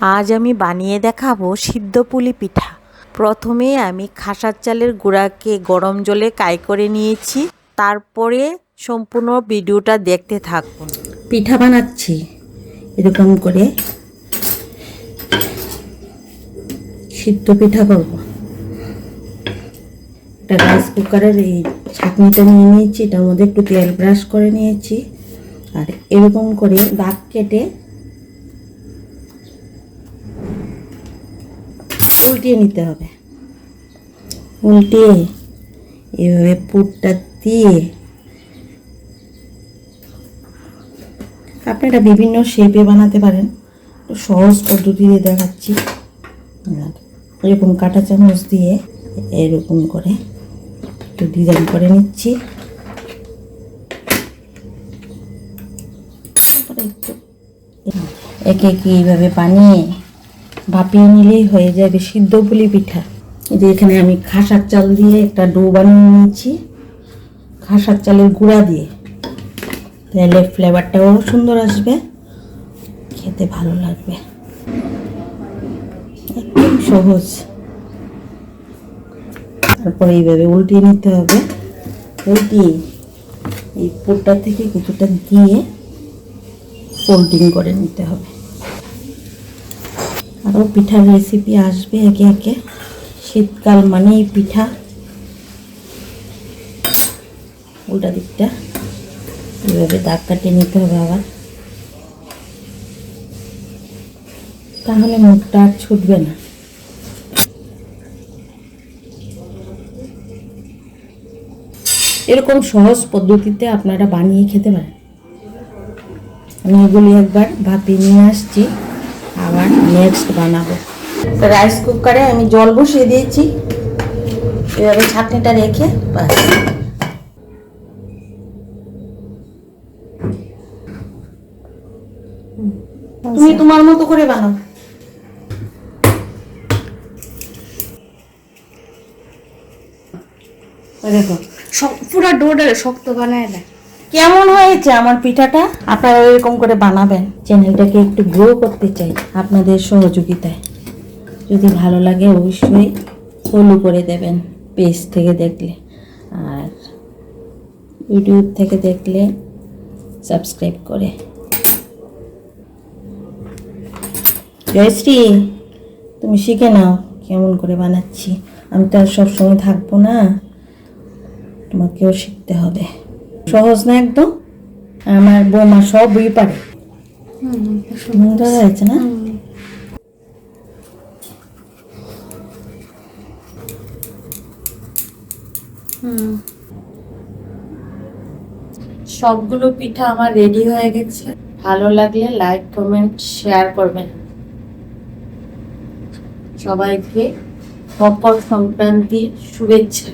আজ আমি বানিয়ে দেখাবো সিদ্ধ পুলি পিঠা। প্রথমে আমি খাসার চালের গুঁড়াকে গরম জলে কাই করে নিয়েছি। তারপরে সম্পূর্ণ ভিডিওটা দেখতে থাকুন। পিঠা বানাচ্ছি এরকম করে। সিদ্ধ পিঠা করব। একটা রাইস কুকারের এই ছাঁকনিটা নিয়ে নিয়েছি, এটার মধ্যে একটু তেল ব্রাশ করে নিয়েছি। আর এরকম করে দাগ কেটে উল্টিয়ে নিতে হবে। উল্টিয়ে এভাবে পুরটা দিয়ে আপনারা বিভিন্ন শেপে বানাতে পারেন। সহজ পদ্ধতিতে দেখাচ্ছি। এরকম কাঁটা চামচ দিয়ে এরকম করে একটু ডিজাইন করে নিচ্ছি। একে একে এইভাবে বানিয়ে ভাপিয়ে নিলেই হয়ে যাবে সিদ্ধ পুলি পিঠা। এই যে এখানে আমি খাসার চাল দিয়ে একটা ডো বানিয়ে নিয়েছি। খাসার চালের গুঁড়া দিয়ে। তাহলে ফ্লেভারটাও সুন্দর আসবে। খেতে ভালো লাগবে। একদম সহজ। তারপরে এইভাবে উল্টিয়ে নিতে হবে। উল্টিয়ে এই পুরটা থেকে কিছুটা দিয়ে ফোল্ডিং করে নিতে হবে। আরও পিঠার রেসিপি আসবে একে একে। শীতকাল মানেই পিঠা। উল্টা দিকটা। এভাবে দাগ কাটিয়ে নিতে হবে আবার। তাহলে মুখটা আর ছুটবে না। এরকম সহজ পদ্ধতিতে আপনারা বানিয়ে খেতে পারেন। আমি এগুলি একবার ভাপিয়ে নিয়ে আসছি। আবার নেক্সট বানাবো। রাইস কুকারে আমি জল বসিয়ে দিয়েছি। এভাবে ছাঁকনিটা রেখে বাস তুমি তোমার মতো করে বানাও। দেখো পুরো ডোটা শক্ত বানায় দেয়। কেমন হয়েছে আমার পিঠাটা? আপনারা এরকম করে বানাবেন। চ্যানেলটাকে একটু গ্রো করতে চাই আপনাদের সহযোগিতায়। যদি ভালো লাগে অবশ্যই ফলো করে দেবেন পেজ থেকে দেখলে। আর ইউটিউব থেকে দেখলে সাবস্ক্রাইব করে। জয়শ্রী, তুমি শিখে নাও কেমন করে বানাচ্ছি। আমি তো আর সবসময় থাকব না। তোমাকেও শিখতে হবে। সহজ না একদম? আমার বৌমা সবই পারে। সুন্দর হয়েছে না? সবগুলো পিঠা আমার রেডি হয়ে গেছে। ভালো লাগলে লাইক কমেন্ট শেয়ার করবেন। সবাইকে মকর সংক্রান্তির শুভেচ্ছা।